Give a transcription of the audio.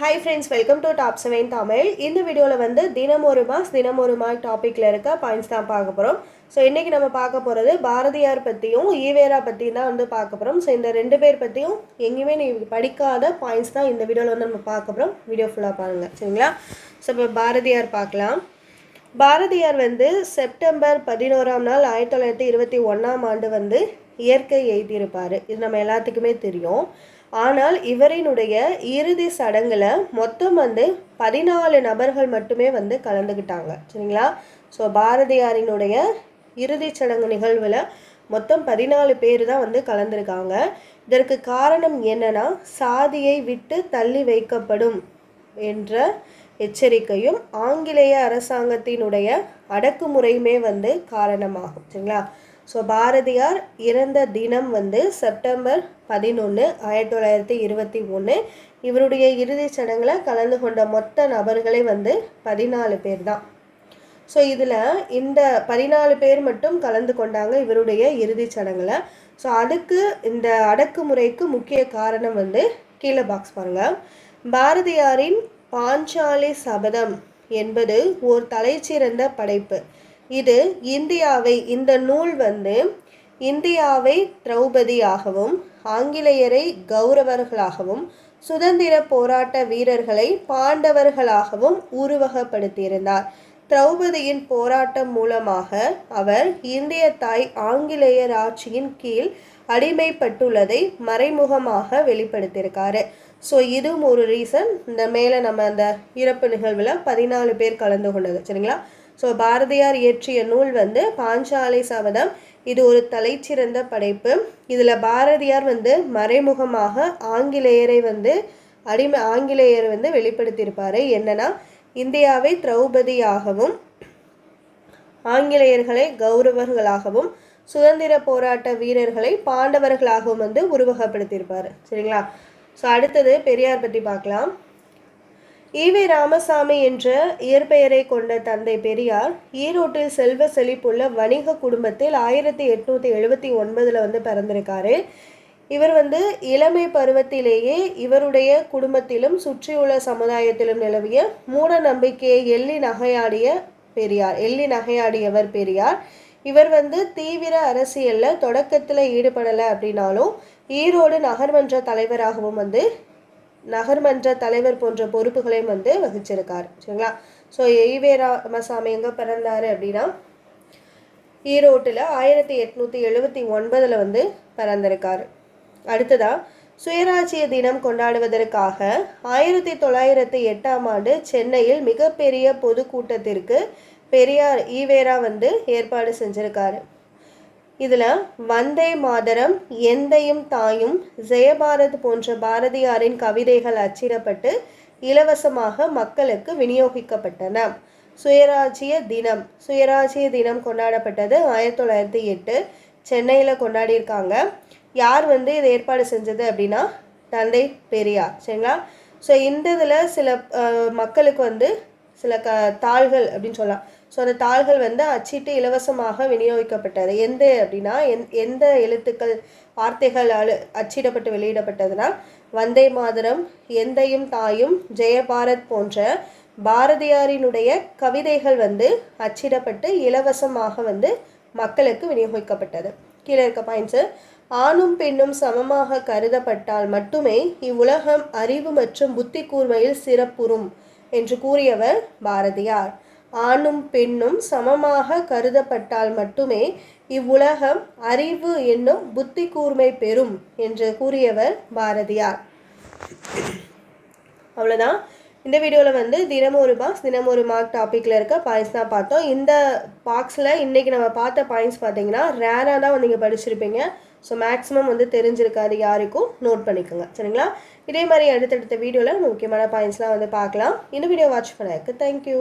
Hi friends welcome to top seven Tamil இந்த வீடியோவில் வந்து தினம் ஒரு மாஸ் தினம் ஒரு மார்க் டாப்பிக்கில் இருக்க பாயிண்ட்ஸ் தான் பார்க்க போகிறோம் ஸோ இன்றைக்கி நம்ம பார்க்க போகிறது பாரதியார் பற்றியும் ஈவேரா பற்றியும் தான் வந்து பார்க்க போகிறோம் ஸோ இந்த ரெண்டு பேர் பற்றியும் எங்கேயுமே நீ படிக்காத பாயிண்ட்ஸ் தான் இந்த வீடியோவில் வந்து நம்ம பார்க்க போகிறோம் வீடியோ ஃபுல்லாக பாருங்கள் சரிங்களா? ஸோ இப்போ பாரதியார் பார்க்கலாம். பாரதியார் வந்து செப்டம்பர் பதினோராம் நாள் ஆயிரத்தி தொள்ளாயிரத்தி இருபத்தி ஒன்றாம் ஆண்டு வந்து இயற்கை எழுதியிருப்பார். இது நம்ம எல்லாத்துக்குமே தெரியும். ஆனால் இவரினுடைய இறுதி சடங்கில் மொத்தம் வந்து பதினாலு நபர்கள் மட்டுமே வந்து கலந்துக்கிட்டாங்க சரிங்களா? ஸோ பாரதியாரினுடைய இறுதிச் சடங்கு நிகழ்வில் மொத்தம் பதினாலு பேர் தான் வந்து கலந்துருக்காங்க. இதற்கு காரணம் என்னன்னா சாதியை விட்டு தள்ளி வைக்கப்படும் என்ற எச்சரிக்கையும் ஆங்கிலேய அரசாங்கத்தினுடைய அடக்குமுறையுமே வந்து காரணமாகும். சரிங்களா? ஸோ பாரதியார் இறந்த தினம் வந்து செப்டம்பர் பதினொன்று ஆயிரத்தி தொள்ளாயிரத்தி இருபத்தி ஒன்று இவருடைய இறுதிச் சடங்கில் கலந்து கொண்ட மொத்த நபர்களே வந்து பதினாலு பேர் தான். ஸோ இதில் இந்த பதினாலு பேர் மட்டும் கலந்து கொண்டாங்க இவருடைய இறுதிச் சடங்கில். ஸோ அதுக்கு இந்த அடக்குமுறைக்கு முக்கிய காரணம் வந்து கீழே பாக்ஸ் பாருங்கள் பாரதியாரின் பாஞ்சாலி சபதம் என்பது ஓர் தலைச்சிறந்த படைப்பு. இது இந்தியாவை இந்த நூல் வந்து இந்தியாவை திரௌபதியாகவும் ஆங்கிலேயரை கௌரவர்களாகவும் சுதந்திர போராட்ட வீரர்களை பாண்டவர்களாகவும் உருவகப்படுத்தியிருந்தார். திரௌபதியின் போராட்டம் மூலமாக அவர் இந்திய தாய் ஆங்கிலேயர் ஆட்சியின் கீழ் அடிமைப்பட்டுள்ளதை மறைமுகமாக வெளிப்படுத்தியிருக்காரு. ஸோ இதுவும் ஒரு ரீசன் இந்த மேலே நம்ம அந்த இறப்பு நிகழ்வில் பதினாலு பேர் கலந்து கொண்டது சரிங்களா? ஸோ பாரதியார் இயற்றிய நூல் வந்து பாஞ்சாலை சபதம். இது ஒரு தலைச்சிறந்த படைப்பு. இதில் பாரதியார் வந்து மறைமுகமாக ஆங்கிலேயரை வந்து அடிமை ஆங்கிலேயர் வந்து வெளிப்படுத்தியிருப்பார். என்னன்னா இந்தியாவை திரௌபதியாகவும் ஆங்கிலேயர்களை கௌரவர்களாகவும் சுதந்திர போராட்ட வீரர்களை பாண்டவர்களாகவும் வந்து உருவகப்படுத்தியிருப்பார். சரிங்களா? ஸோ அடுத்தது பெரியார் பற்றி பார்க்கலாம். ஈவே ராமசாமி என்ற இயற்பெயரை கொண்ட தந்தை பெரியார் ஈரோட்டில் செல்வ செழிப்புள்ள வணிக குடும்பத்தில் ஆயிரத்தி எட்நூற்றி எழுபத்தி ஒன்பதில் வந்து பிறந்திருக்காரு. இவர் வந்து இளமை பருவத்திலேயே இவருடைய குடும்பத்திலும் சுற்றியுள்ள சமுதாயத்திலும் நிலவிய மூட நம்பிக்கையை எள்ளி நகையாடிய பெரியார் எள்ளி நகையாடியவர் பெரியார். இவர் வந்து தீவிர அரசியலில் தொடக்கத்தில் ஈடுபடலை அப்படின்னாலும் ஈரோடு நகர்மன்ற தலைவராகவும் வந்து நகர்மன்ற தலைவர் போன்ற பொறுப்புகளையும் வந்து வகிச்சிருக்கார். சரிங்களா? ஸோ ஈவே ராமசாமி எங்கே பிறந்தார் அப்படின்னா ஈரோட்டில் ஆயிரத்தி எட்நூற்றி எழுபத்தி ஒன்பதில் வந்து பிறந்திருக்கார். அடுத்ததாக சுயராஜ்ய தினம் கொண்டாடுவதற்காக ஆயிரத்தி தொள்ளாயிரத்தி எட்டாம் ஆண்டு சென்னையில் மிகப்பெரிய பொதுக்கூட்டத்திற்கு பெரியார் ஈவேரா வந்து ஏற்பாடு செஞ்சுருக்காரு. இதில் வந்தே மாதரம் எந்தையும் தாயும் ஜெயபாரத் போன்ற பாரதியாரின் கவிதைகள் அச்சிடப்பட்டு இலவசமாக மக்களுக்கு விநியோகிக்கப்பட்டன. சுயராஜ்ய தினம் சுயராஜ்ய தினம் கொண்டாடப்பட்டது ஆயிரத்தி தொள்ளாயிரத்தி எட்டு. சென்னையில் கொண்டாடியிருக்காங்க. யார் வந்து இதை ஏற்பாடு செஞ்சது அப்படின்னா தந்தை பெரியார். சரிங்களா? ஸோ இந்த இதில் சில மக்களுக்கு வந்து சில க தாள்கள் அப்படின்னு சொல்லலாம். ஸோ அந்த தாள்கள் வந்து அச்சிட்டு இலவசமாக விநியோகிக்கப்பட்டது. எந்த அப்படின்னா எந் எந்த எழுத்துக்கள் வார்த்தைகள் அழு அச்சிடப்பட்டு வெளியிடப்பட்டதுன்னா வந்தே மாதரம் எந்தையும் தாயும் ஜெயபாரத் போன்ற பாரதியாரினுடைய கவிதைகள் வந்து அச்சிடப்பட்டு இலவசமாக வந்து மக்களுக்கு விநியோகிக்கப்பட்டது. கீழே இருக்க பாயிண்ட்ஸு ஆணும் பெண்ணும் சமமாக கருதப்பட்டால் மட்டுமே இவ்வுலகம் அறிவு மற்றும் புத்தி கூர்மையில் சிறப்புறும் என்று கூறியவர் பாரதியார். ஆணும் பெண்ணும் சமமாக கருதப்பட்டால் மட்டுமே இவ்வுலகம் அறிவு என்னும் புத்தி கூர்மை பெறும் என்று கூறியவர் பாரதியார். அவ்வளோதான் இந்த வீடியோவில் வந்து தினமும் ஒரு பாக்ஸ் தினமும் ஒரு மார்க் டாப்பிக்கில் இருக்க பாயிண்ட்ஸ் தான் பார்த்தோம். இந்த பாக்ஸில் இன்றைக்கி நம்ம பார்த்த பாயிண்ட்ஸ் பார்த்தீங்கன்னா ரேராக தான் வந்து நீங்கள் படிச்சிருப்பீங்க. ஸோ மேக்ஸிமம் வந்து தெரிஞ்சிருக்காது யாருக்கும். நோட் பண்ணிக்கோங்க. சரிங்களா? இதே மாதிரி அடுத்தடுத்த வீடியோவில் முக்கியமான பாயிண்ட்ஸ்லாம் வந்து பார்க்கலாம். இந்த வீடியோ வாட்ச் பண்ணதுக்கு தேங்க்யூ